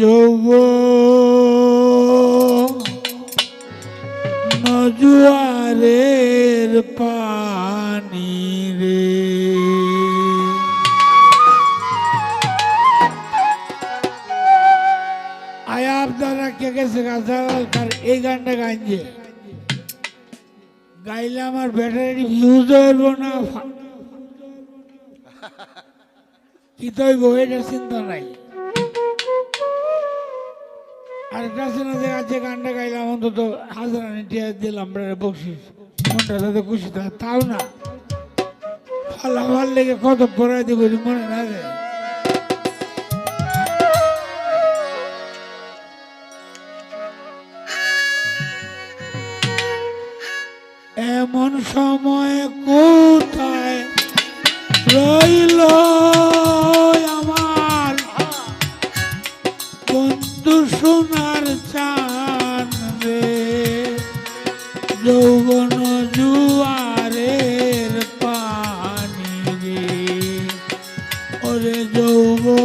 যৌব নজুয়ারের পানি রে। আয় আপনারা কে গেছে গাছার এই গানটা গাইছে গাইলে আমার ব্যাটারি ইউজ হইব না। কি চিন্তা নাই। আর সিনেমাতে আছে গানটা গাইলাম, অন্তত হাজার টিয়া দিলাম বকশিস। মনটা তাতে খুশি থাকে তাও না। ফালা ভালো লেগে কত পড়াই দিব মনে না রে এমন সময় কোথায় রইল ওরে যৌব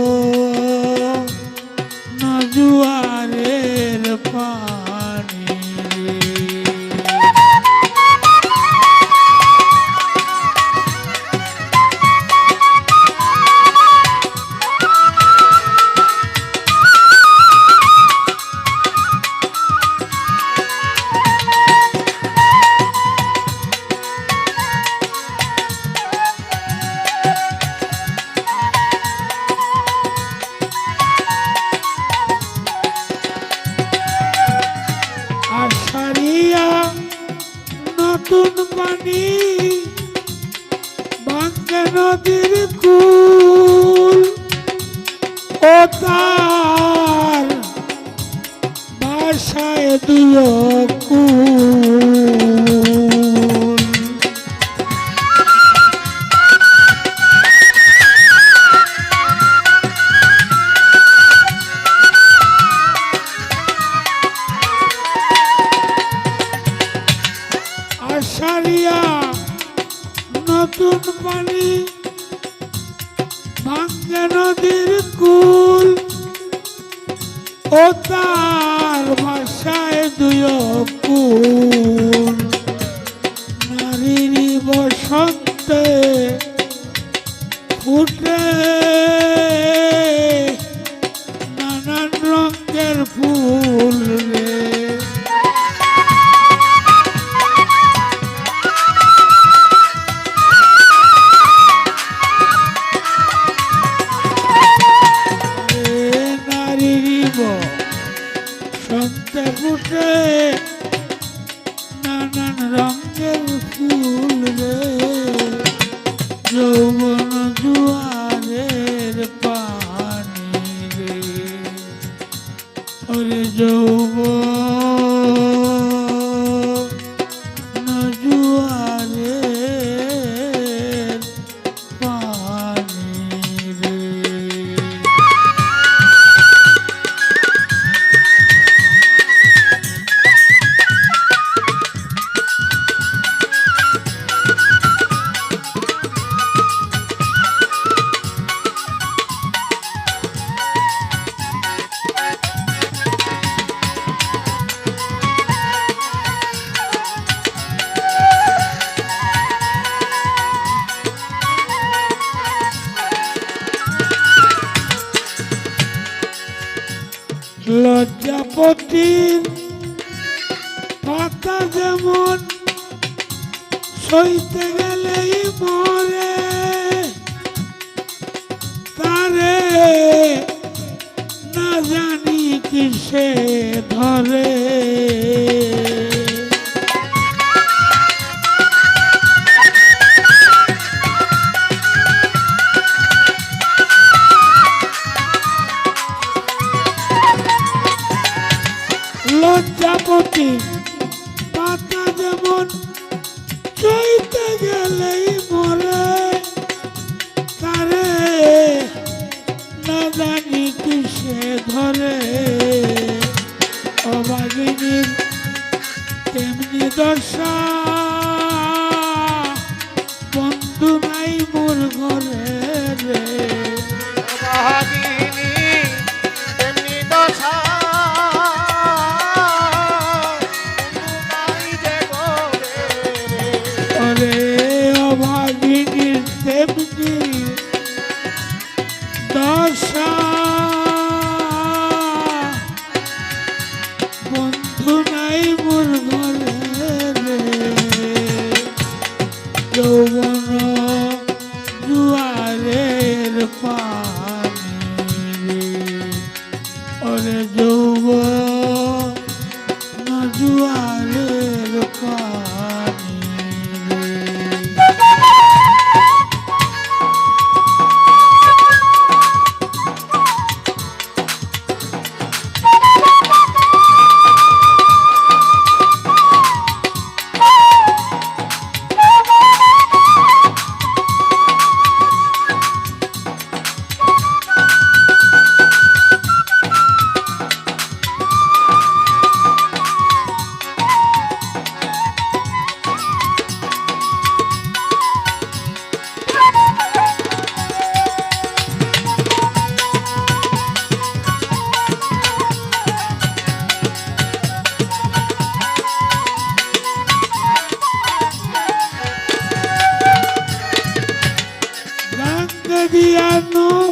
ও তার ভাষায় দুয় কুল নারীর বসন্তে ফুটে। নানান রঙের ফুল রে। নারীর সন্তে ফুটে নানান রঙের ফুল রে। যৌবন জুয়ারের পানি রে। ওরে যৌবন লজ্জাপতির পাতা যেমন সইতে গেলেই মরে তারে না জানি কিসে ধরে। দশা বন্ধু নাই মোর ঘরে।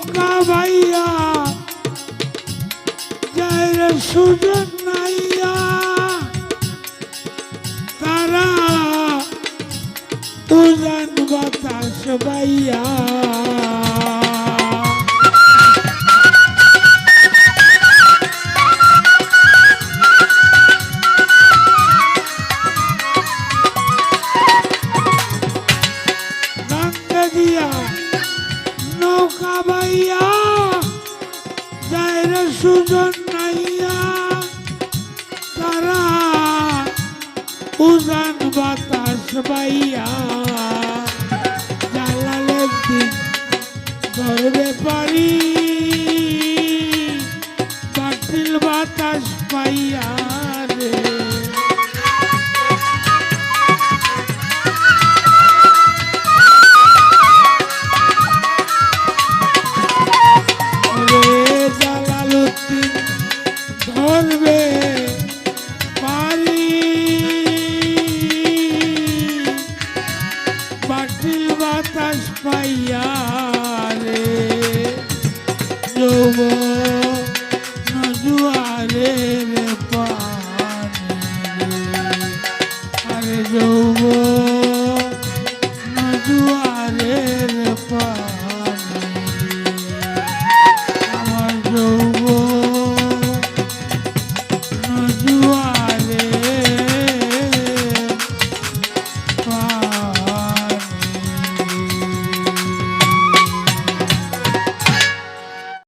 নৌকা ভাইয়া। যাই রে সুযোগ নাইয়া। তারা উজান বাতাস বাইয়া বাইয়া জালালের দিন ধরবে পারি। বাতিল বাতাস পাইয়া।